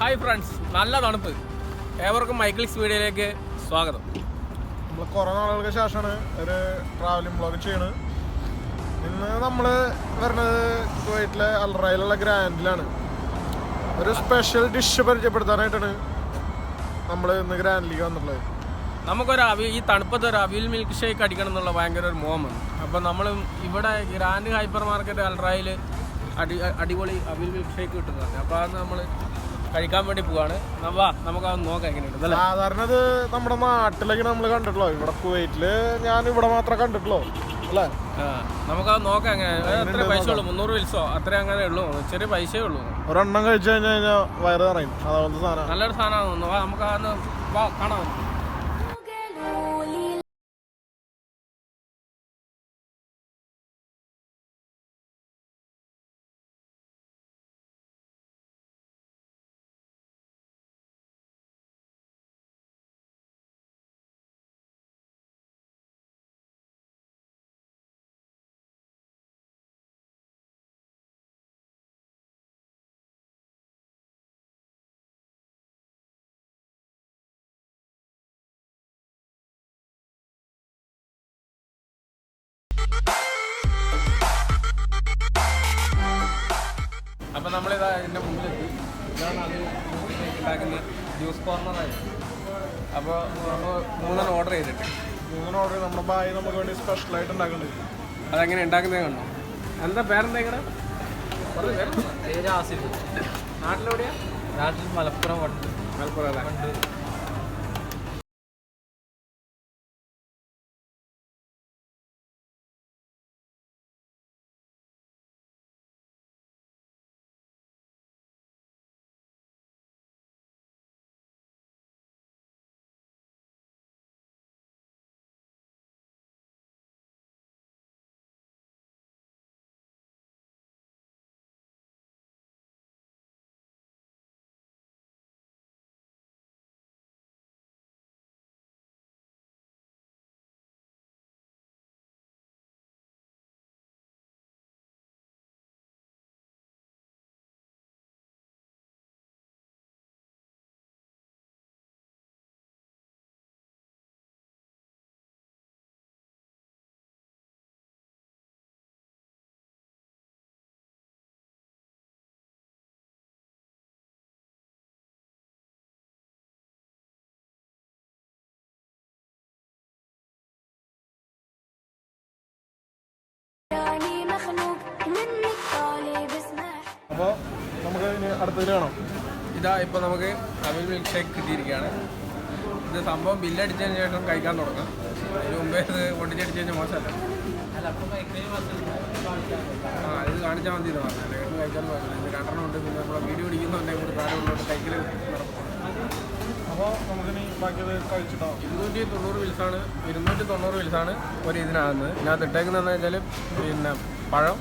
Hi friends നല്ല തണുപ്പ്. ഏവർക്കും മൈക്കിൾസ് വീഡിയോയിലേക്ക് സ്വാഗതം. നമ്മൾ കുറേ നാളുകൾക്ക് ശേഷമാണ് ഒരു ട്രാവലിംഗ് ബ്ലോഗ് ചെയ്യണത് ഇന്ന് നമ്മൾ വരുന്നത് കുവൈറ്റിലെ അൽറയിലുള്ള ഗ്രാൻഡിലാണ്. ഒരു സ്പെഷ്യൽ ഡിഷ് പരിചയപ്പെടുത്താനായിട്ടാണ് നമ്മൾ ഇന്ന് ഗ്രാൻഡിലേക്ക് വന്നിട്ടുള്ളത്. നമുക്കൊരു അവി ഈ തണുപ്പത്ത് ഒരു അവിൽ മിൽക്ക് ഷേക്ക് അടിക്കണം എന്നുള്ള ഭയങ്കര ഒരു മോമാണ് അപ്പോൾ നമ്മൾ ഇവിടെ ഗ്രാൻഡ് ഹൈപ്പർ മാർക്കറ്റ് അൽറായിൽ അടി അടിപൊളി അവിൽ മിൽക്ക് ഷേക്ക് കിട്ടുന്നതാണ്. അപ്പോൾ അത് നമ്മൾ കഴിക്കാൻ വേണ്ടി പോവാണ്. നമുക്ക് വാ നമുക്കത് നോക്കാം എങ്ങനെയുണ്ട് അല്ലേ? സാധാരണ ഇത് നമ്മുടെ നാട്ടിലേക്ക് നമ്മൾ കണ്ടിട്ടുള്ളോ? ഇവിടെ കുവൈറ്റിൽ ഞാൻ ഇവിടെ മാത്രം കണ്ടിട്ടുള്ളോ? അല്ലേ? നമുക്ക് നമുക്കത് നോക്കാം എങ്ങനെ. എത്ര പൈസ ഉള്ളൂ മുന്നൂറ് വിൽസോ അത്രേ അങ്ങനെ ഉള്ളൂ. ചെറിയ പൈസയേ ഉള്ളൂ. ഒരെണ്ണം കഴിച്ചു കഴിഞ്ഞ് കഴിഞ്ഞാൽ വയറ് നിറയും. അതുപോലത്തെ സാധനം. നല്ലൊരു സാധനമാണ് നമുക്ക് അതൊന്ന് വാ കാണാം. അപ്പൊ നമ്മളിതാ ഇതിന്റെ മുമ്പിലെത്തി. ഇതാണ് അത് ഉണ്ടാക്കുന്ന ജ്യൂസ് കോർണറായി അപ്പോൾ നമ്മൾ മൂന്നെണ്ണം ഓർഡർ ചെയ്തിട്ട്. മൂന്ന് ഓർഡർ നമ്മുടെ ബായി നമുക്ക് വേണ്ടി സ്പെഷ്യലായിട്ട് ഉണ്ടാക്കുന്നുണ്ട് അതെങ്ങനെ ഉണ്ടാക്കുന്നത് കണ്ടോ? എന്താ പേരെന്താ ഇങ്ങനെ പേര് ആസിഫ്. നാട്ടിലെവിടെയാ? നാട്ടിൽ മലപ്പുറം വണ്ട്. മലപ്പുറം വണ്ട്. അടുത്തതിൽ കാണാം ഇതാ ഇപ്പൊ നമുക്ക് അവിൽ മിൽക്ക് ഷേക്ക് കിട്ടിയിരിക്കുകയാണ്. ഇത് സംഭവം ബില്ലടിച്ചതിന് ശേഷം കഴിക്കാൻ തുടങ്ങാം. അതിന് മുമ്പേ ഇത് പൊട്ടിച്ചടിച്ച് കഴിഞ്ഞാൽ മോശമല്ല. ആ ഇത് കാണിച്ചാൽ മതി എന്ന് പറഞ്ഞാൽ ഇത് കഴിക്കാൻ പാടില്ല ഇത് രണ്ടെണ്ണം ഉണ്ട്. പിന്നെ നമ്മളെ വീഡിയോ പിടിക്കുന്നുണ്ടെങ്കിൽ കൂടി താഴെ ഉള്ളോട്ട് കൈക്കൽ അപ്പോൾ നമുക്കിനി ബാക്കിയത് കഴിച്ചിട്ടാവും ഇരുന്നൂറ്റി തൊണ്ണൂറ് വിൽസാണ് ഇരുന്നൂറ്റി തൊണ്ണൂറ് വിൽസാണ് ഒരു ഇതിനാകുന്നത് ഇതിനകത്ത് ഇട്ടേക്കുന്നതെന്ന് വെച്ചാൽ പിന്നെ പഴം.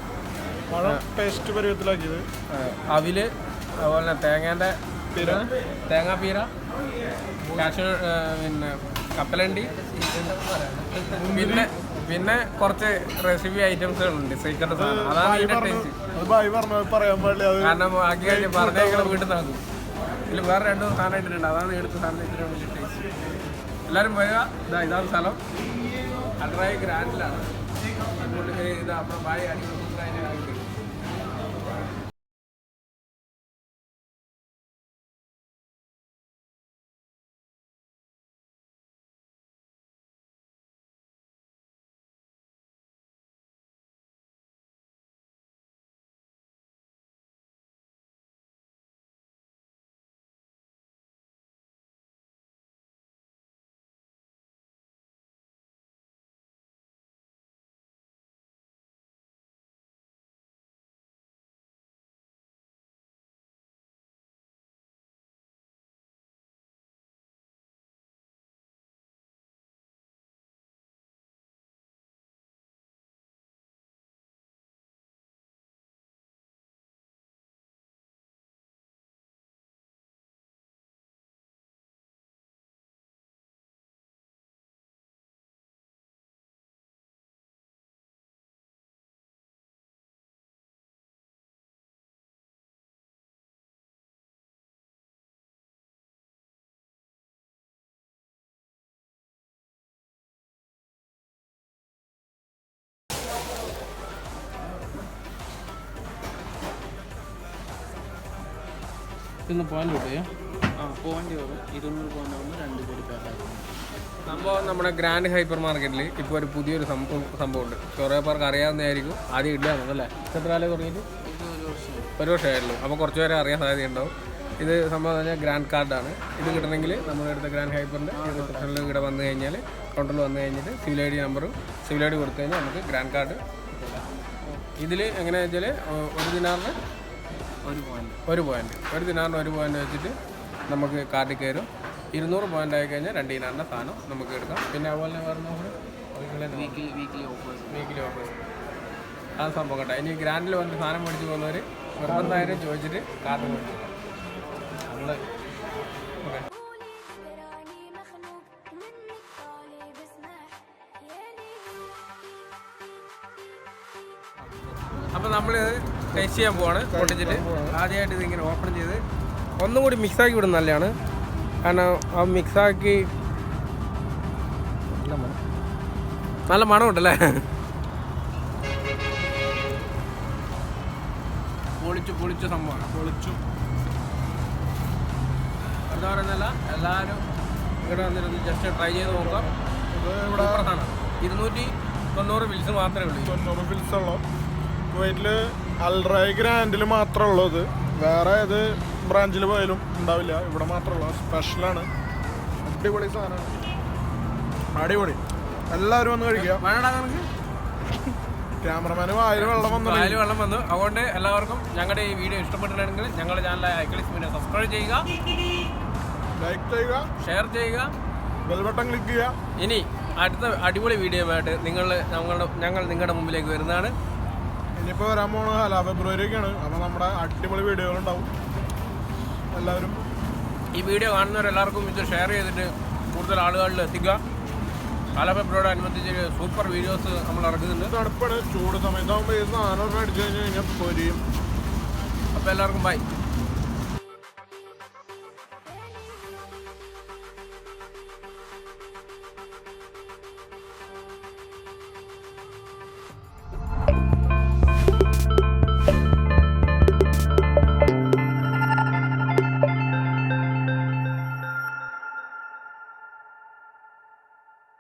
പഴം പേസ്റ്റ് പരുവത്തിലാക്കിയത്. അവിൽ അതുപോലെ തന്നെ തേങ്ങേന്റെ പീര. തേങ്ങാപ്പീര പീര കാശു പിന്നെ കപ്പലണ്ടി പിന്നെ പിന്നെ കുറച്ച് റെസിപ്പി ഐറ്റംസ് ഉണ്ട് സീക്രട്ട് സാധനം. അതാണ് ഇതിന്റെ ടേസ്റ്റ് കാരണം ബാക്കി കഴിഞ്ഞ് പറഞ്ഞേക്കണം വീട്ടിൽ നിന്നാക്കും ഇതിൽ വേറെ രണ്ട് സാധനം ഇട്ടിട്ടുണ്ട് അതാണ് എടുത്ത സാധനം വലിയ ടേസ്റ്റ് എല്ലാവരും വരിക. ഇതാ ഇതാണ് സ്ഥലം. അൾട്രായി ഗ്രാൻഡിലാണ് ഇത് നമ്മുടെ ബായ് അടിപൊളി ഇന്ന് പോയിന്റ് ആ പോയിന്റ് വരും. ഇരുന്നൂറ് പോയിന്റ് ആകുമ്പോൾ രണ്ട് കോടി പാക്കാകും സംഭവം നമ്മുടെ ഗ്രാൻഡ് ഹൈപ്പർ മാർക്കറ്റിൽ ഇപ്പോൾ ഒരു പുതിയൊരു സംഭവം സംഭവമുണ്ട്. കുറേ പേർക്ക് അറിയാവുന്നതായിരിക്കും. ആദ്യം ഇല്ല അല്ലേ? എത്ര കാലം തുടങ്ങിയിട്ട്? ഒരു വർഷം. ഒരു വർഷമായുള്ളൂ അപ്പോൾ കുറച്ച് പേരെ അറിയാൻ സാധ്യതയുണ്ടാവും. ഇത് സംഭവം പറഞ്ഞാൽ ഗ്രാൻഡ് കാർഡാണ് ഇത് കിട്ടണമെങ്കിൽ നമ്മുടെ അടുത്ത ഗ്രാൻഡ് ഹൈപ്പറിന്റെ റിസപ്ഷനിൽ ഇവിടെ വന്നു കഴിഞ്ഞാൽ കൗണ്ടറിൽ വന്നു കഴിഞ്ഞിട്ട് സിവിൽ ഐ ഡി നമ്പറും സിവിൽ ഐ ഡി കൊടുത്തു കഴിഞ്ഞാൽ നമുക്ക് ഗ്രാൻഡ് കാർഡ് ഇതിൽ എങ്ങനെയാണെന്ന് വെച്ചാൽ ഒരു ദിനാറിന് ഒരു പോയിന്റ് ഒരു പോയിന്റ് ഒരു ദിനാറിന് ഒരു പോയിന്റ് വെച്ചിട്ട് നമുക്ക് കാർഡിൽ കയറും. ഇരുന്നൂറ് പോയിന്റ് ആയി കഴിഞ്ഞാൽ രണ്ട് ദിനാറിന്റെ സാധനം നമുക്ക് എടുക്കാം. പിന്നെ അതുപോലെ weekly weekly offers weekly offers ആ സംഭവം കേട്ടോ. ഇനി ഗ്രാൻഡിൽ വന്ന് സാധനം മേടിച്ച് പോകുന്നവർ നിർബന്ധമായിട്ടും ചോദിച്ചിട്ട് കാർഡ് മേടിച്ചു നമ്മൾ അപ്പോൾ നമ്മൾ ടേസ്റ്റ് ചെയ്യാൻ പോവാണ് പൊട്ടിച്ചിട്ട്. ആദ്യമായിട്ട് ഇതിങ്ങനെ ഓപ്പൺ ചെയ്ത്. ഒന്നും കൂടി മിക്സാക്കി വിടുന്ന നല്ലതാണ്. കാരണം ആ മിക്സാക്കി നല്ല മണമുണ്ടല്ലേ? പൊളിച്ചു പൊളിച്ച സംഭവമാണ്. പൊളിച്ചു. എന്താ പറയുന്നല്ല എല്ലാവരും ഇവിടെ വന്നിരുന്ന് ജസ്റ്റ് ട്രൈ ചെയ്ത് നോക്കാം. ഇത് ഇവിടെ ഇരുന്നൂറ്റി തൊണ്ണൂറ് ബിൽസ് മാത്രമേ ഉള്ളൂ. തൊണ്ണൂറ് ബിൽസ് ഉള്ളു. കുവൈറ്റിൽ അൽറായ് ഗ്രാൻഡിൽ മാത്രമേ ഉള്ളൂ ഇത്. വേറെ ഏത് ബ്രാഞ്ചിൽ പോയാലും ഉണ്ടാവില്ല. ഇവിടെ ഉള്ളൂ സ്പെഷ്യലാണ് അടിപൊളി സാധനമാണ്. അടിപൊളി. എല്ലാവരും വന്ന് കഴിക്കുക. ക്യാമറമാന് വായിൽ വെള്ളം വന്നു വായിൽ വെള്ളം വന്നു. അതുകൊണ്ട് എല്ലാവർക്കും ഞങ്ങളുടെ ഈ വീഡിയോ ഇഷ്ടപ്പെട്ടിട്ടുണ്ടെങ്കിൽ ഞങ്ങളുടെ ചാനലായ ഐക്കളിസ് മീഡിയ സബ്സ്ക്രൈബ് ചെയ്യുക ലൈക്ക് ചെയ്യുക. ഷെയർ ചെയ്യുക. ബെൽബട്ടൺ ക്ലിക്ക് ചെയ്യുക. ഇനി അടുത്ത അടിപൊളി വീഡിയോ ആയിട്ട് നിങ്ങൾ ഞങ്ങളുടെ ഞങ്ങൾ നിങ്ങളുടെ മുമ്പിലേക്ക് വരുന്നതാണ്. ഇനിയിപ്പോൾ വരാൻ പോണ അല്ല ഫെബ്രുവരി ഒക്കെയാണ് അപ്പോൾ നമ്മുടെ അടിപൊളി വീഡിയോകൾ ഉണ്ടാവും എല്ലാവരും ഈ വീഡിയോ കാണുന്നവരെല്ലാവർക്കും ഇത് ഷെയർ ചെയ്തിട്ട് കൂടുതൽ ആളുകളിൽ എത്തിക്കുക. കാലഫെബ്രോട് അനുബന്ധിച്ച് സൂപ്പർ വീഡിയോസ് നമ്മൾ ഇറക്കുന്നുണ്ട്. തണുപ്പാണ് ചൂട് സമയത്താകുമ്പോൾ ഈ സാധനം അടിച്ചു കഴിഞ്ഞ് കഴിഞ്ഞാൽ പൊരിയും. അപ്പോൾ എല്ലാവർക്കും ബൈ